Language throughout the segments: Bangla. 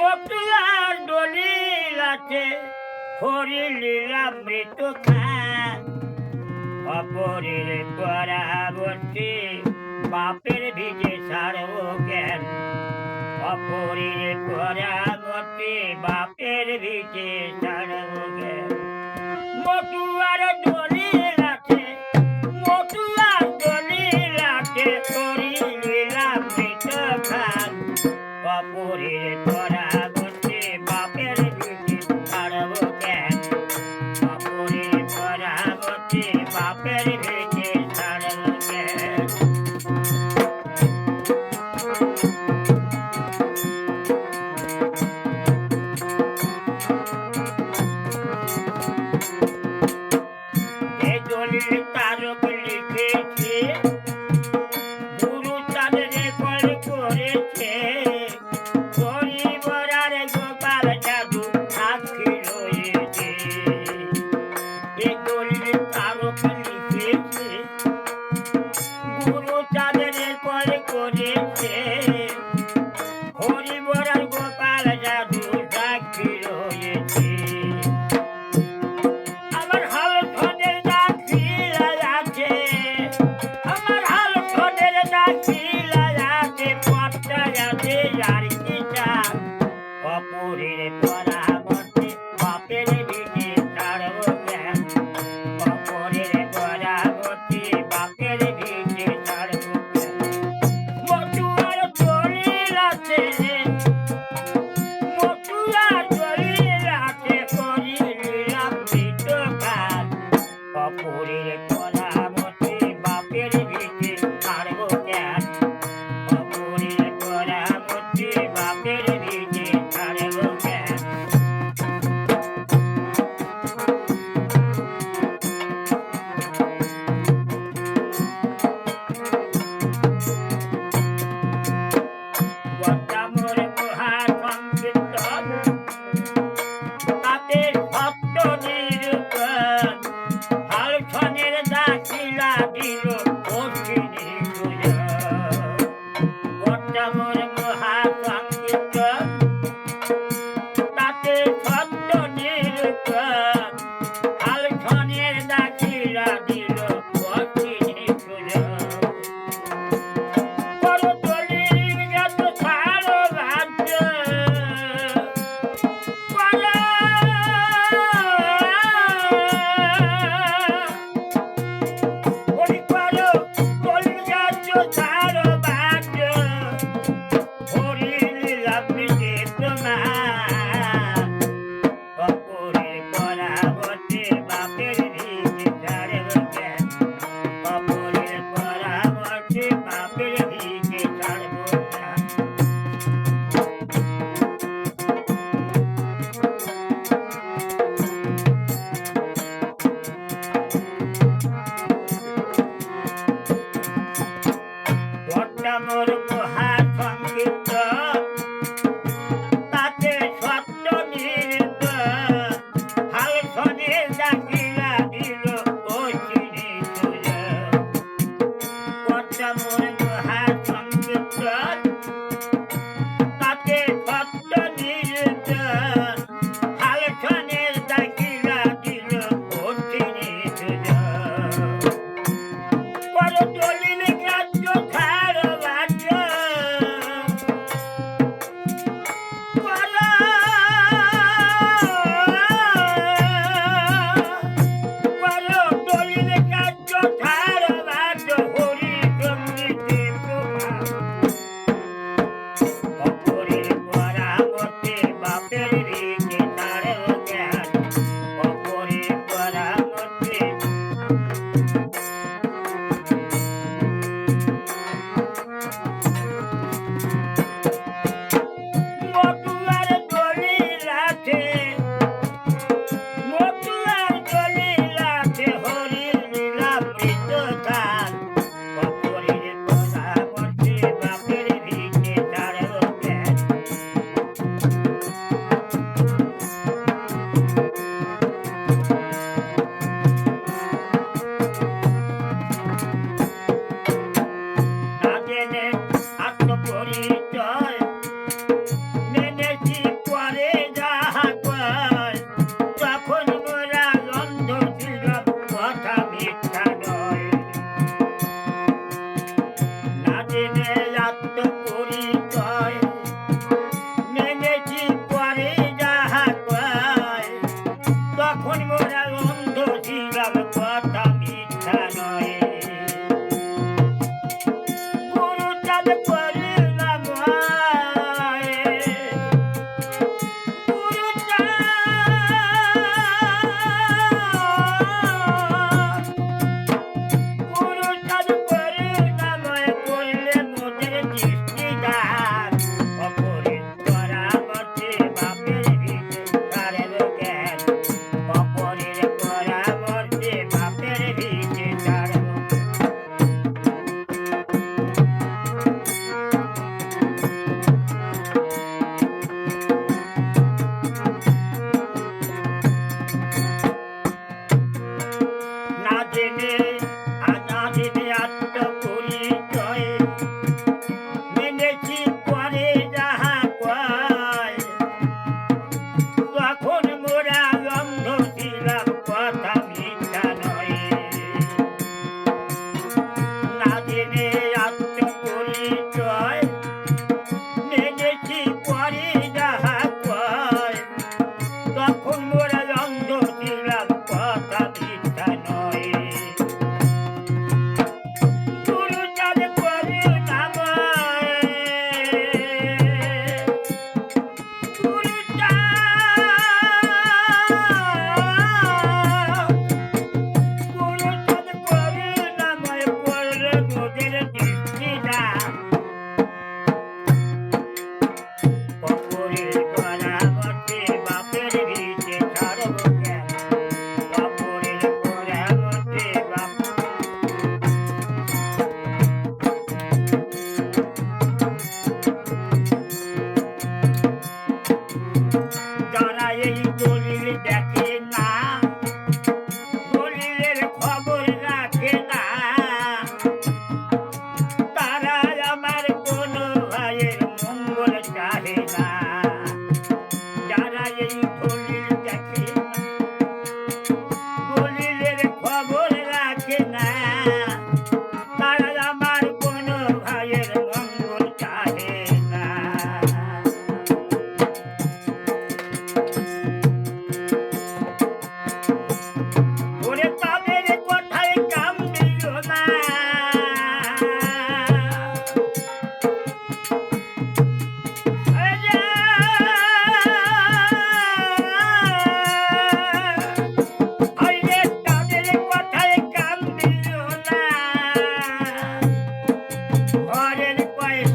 মতুয়ার দলিল আছে হরি লীলামৃত খান অপরের পরাবর্তী বাপের ভিজে সারব জ্ঞান অপরের পরাবর্তী বাপের ভিজে সারব জ্ঞান মতুয়ার দলিল My baby. ಬೇರೆ ಭೇಟಿ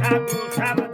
apple, apple.